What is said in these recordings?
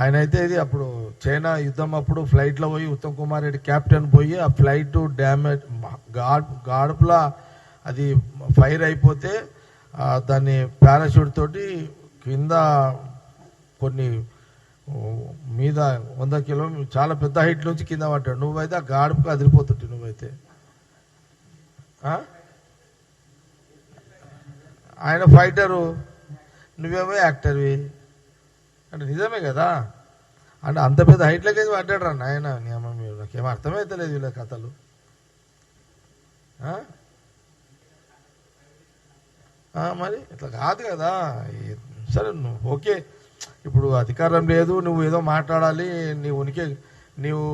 ఆయన అయితే ఇది అప్పుడు చైనా యుద్ధం అప్పుడు ఫ్లైట్లో పోయి ఉత్తమ్ కుమార్ రెడ్డి కెప్టెన్ పోయి ఆ ఫ్లైట్ డ్యామేజ్ గాడ్ గాడుపులా అది ఫైర్ అయిపోతే దాన్ని పారాషూట్ తోటి కింద కొన్ని మీద వంద కిలోమీటర్ చాలా పెద్ద హైట్ నుంచి కింద పడ్డాడు. నువ్వైతే ఆ గాడుపుకి అదిరిపోతుంటే నువ్వైతే. ఆయన ఫైటరు నువ్వేమో యాక్టర్వి అంటే నిజమే కదా? అంటే అంత పెద్ద హైట్లకి పడ్డాడు రా నాయన. నీ అమ్మ మీరు నాకేం అర్థమవుతలేదు వీళ్ళ కథలు. మరి ఇట్లా కాదు కదా. సరే నువ్వు ఓకే. ఇప్పుడు అధికారం లేదు నువ్వు ఏదో మాట్లాడాలి నీ ఉనికి నీవు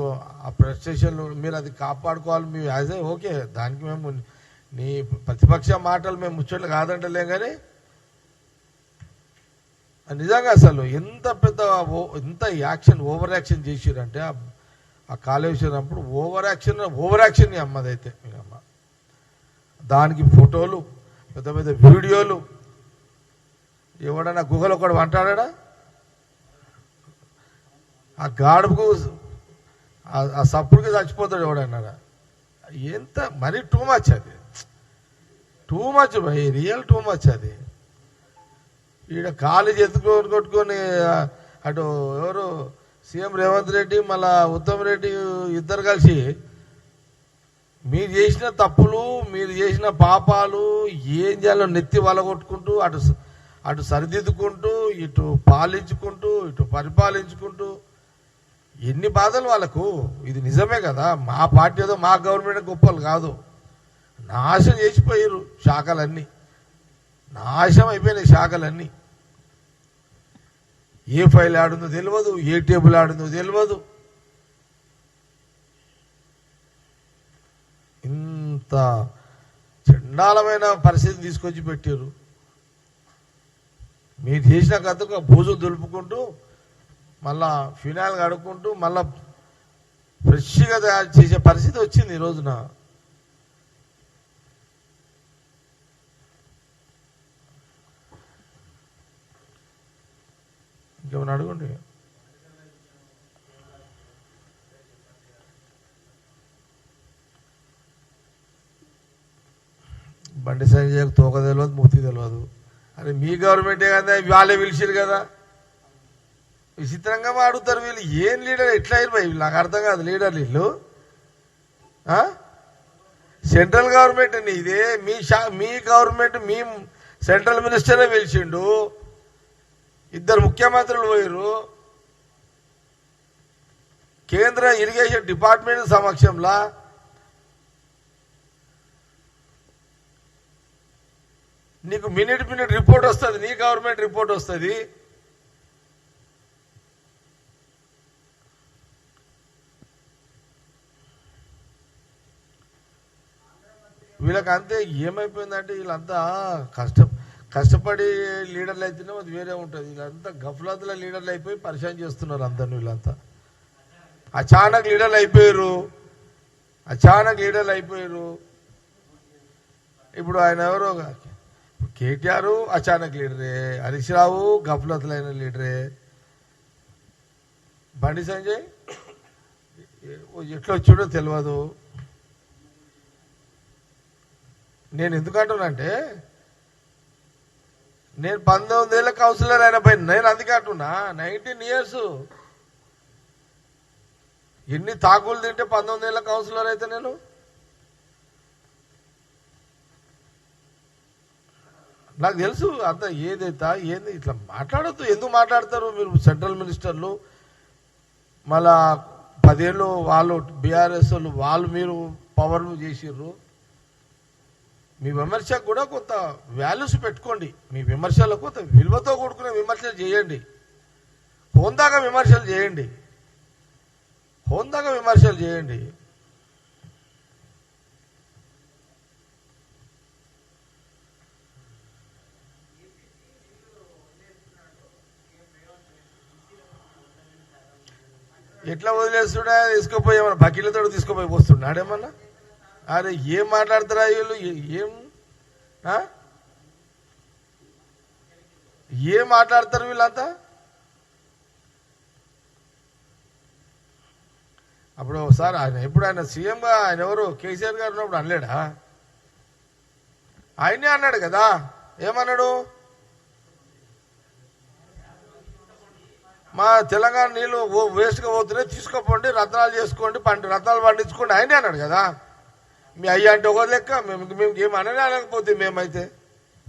ఆ ప్రెస్టేషన్ మీరు అది కాపాడుకోవాలి మీ యాజ్ ఏ ఓకే. దానికి మేము నీ ప్రతిపక్ష మాటలు మేము ముచ్చట్లు కాదంటలేం కానీ నిజంగా అసలు ఎంత పెద్ద ఓ- ఎంత యాక్షన్ ఓవర్ యాక్షన్ చేసిరంటే ఆ- ఆ కాళేశ్వరం అప్పుడు ఓవర్ యాక్షన్ ఓవర్ యాక్షన్ అమ్మదైతే మీ అమ్మ. దానికి ఫోటోలు పెద్ద పెద్ద వీడియోలు. ఎవడన్నా గుహలో ఒకడు అంటాడా? ఆ గాడుపుకు ఆ- ఆ సప్పుడుకి చచ్చిపోతాడు ఎవడన్నాడా? ఎంత మరీ టూ మచ్ అది. టూ మచ్ భయ్ రియల్ టూ మచ్ అది. ఈడ కాలు ఎత్తుకొని కొట్టుకొని అటు ఎవరు సీఎం రేవంత్ రెడ్డి మళ్ళా ఉత్తమ్ రెడ్డి ఇద్దరు కలిసి మీరు చేసిన తప్పులు మీరు చేసిన పాపాలు ఏం చేయాలో నెత్తి వలగొట్టుకుంటూ అటు అటు సరిదిద్దుకుంటూ ఇటు పాలించుకుంటూ ఇటు పరిపాలించుకుంటూ ఎన్ని బాధలు వాళ్ళకు. ఇది నిజమే కదా. మా పార్టీ ఏదో మా గవర్నమెంట్ గొప్పలు కాదు. నాశనం చేసిపోయారు శాఖలన్నీ. నాశం అయిపోయినాయి శాఖలన్నీ. ఏ ఫైల్ ఆడుందో తెలియదు ఏ టేబుల్ ఆడిందో తెలియదు ఇంత చండాలమైన పరిస్థితి తీసుకొచ్చి పెట్టారు. మీరు చేసిన కథకు భూజు దులుపుకుంటూ మళ్ళా ఫినాయిల్ కడుక్కుంటూ మళ్ళా ఫ్రెష్గా తయారు చేసే పరిస్థితి వచ్చింది ఈ రోజున. ఇంకేమైనా అడగండి. బండి సంజయ్ తోక తెలియదు మూర్తి తెలియదు అరే మీ గవర్నమెంటే కదా వాళ్ళే పిలిచిరు కదా. విచిత్రంగా వాడుతారు వీళ్ళు. ఏం లీడర్ ఎట్లా అయిపోయి భయ్? నాకు అర్థం కాదు లీడర్ వీళ్ళు. ఆ? సెంట్రల్ గవర్నమెంట్ అండి ఇదే మీ షా మీ గవర్నమెంట్ మీ సెంట్రల్ మినిస్టరే పిలిచిండు. ఇద్దరు ముఖ్యమంత్రులు పోయారు కేంద్ర ఇరిగేషన్ డిపార్ట్మెంట్ సమక్షంలో నీకు మినిట్ మినిట్ రిపోర్ట్ వస్తుంది నీ గవర్నమెంట్ రిపోర్ట్ వస్తుంది. వీళ్ళకి అంతే ఏమైపోయిందంటే వీళ్ళంతా కష్టం. కష్టపడి లీడర్లు అయితేనే అది వేరే ఉంటుంది. వీళ్ళంతా గఫ్లాతుల లీడర్లు అయిపోయి పరిచయం చేస్తున్నారు అందరిని వీళ్ళంతా. అచానక్ లీడర్లు అయిపోయారు. అచానక్ లీడర్లు అయిపోయారు. ఇప్పుడు ఆయన ఎవరు కేటీఆర్ అచానక్ లీడరే హరీష్ రావు గఫ్లతులైన లీడరే. బండి సంజయ్ ఎట్లా వచ్చాడో తెలియదు నేను ఎందుకు అంటున్నానంటే నేను పంతొమ్మిది ఏళ్ళ కౌన్సిలర్ అయిన పైన నేను అందుకే నైన్టీన్ ఇయర్స్ ఎన్ని తాకులు తింటే పంతొమ్మిది ఏళ్ళ కౌన్సిలర్ అయితే నేను? నాకు తెలుసు అంత ఏదైతే ఏంది ఇట్లా మాట్లాడద్దు. ఎందుకు మాట్లాడతారు మీరు సెంట్రల్ మినిస్టర్లు మళ్ళా పదేళ్ళు వాళ్ళు బీఆర్ఎస్ వాళ్ళు వాళ్ళు మీరు పవర్లు చేసిర్రు. మీ విమర్శకు కూడా కొంత వాల్యూస్ పెట్టుకోండి. మీ విమర్శలకు కొంత విలువతో కూడుకునే విమర్శలు చేయండి. హోందాగా విమర్శలు చేయండి. హోందాగా విమర్శలు చేయండి. ఎట్లా వదిలేస్తుడా? తీసుకుపోయి ఏమన్నా బకీలతో తీసుకుపోయి పోస్తున్నాడేమన్నా అరే ఏం మాట్లాడతారా వీళ్ళు? ఏం ఏం? మాట్లాడతారు వీళ్ళంతా? అప్పుడు ఒకసారి ఆయన ఎప్పుడు ఆయన సీఎంగా ఆయన ఎవరు? కేసీఆర్ గారు ఉన్నప్పుడు అనలేడా? ఆయనే అన్నాడు కదా. ఏమన్నాడు? మా తెలంగాణ నీళ్ళు వేస్ట్గా పోతున్నాయి తీసుకోపోండి రత్నాలు చేసుకోండి పంట రత్నాలు పండించుకోండి ఆయనే అన్నాడు కదా. మీ అయ్య అంటే ఒక లెక్క మేము మేము ఏం అనలే అనకపోతే మేమైతే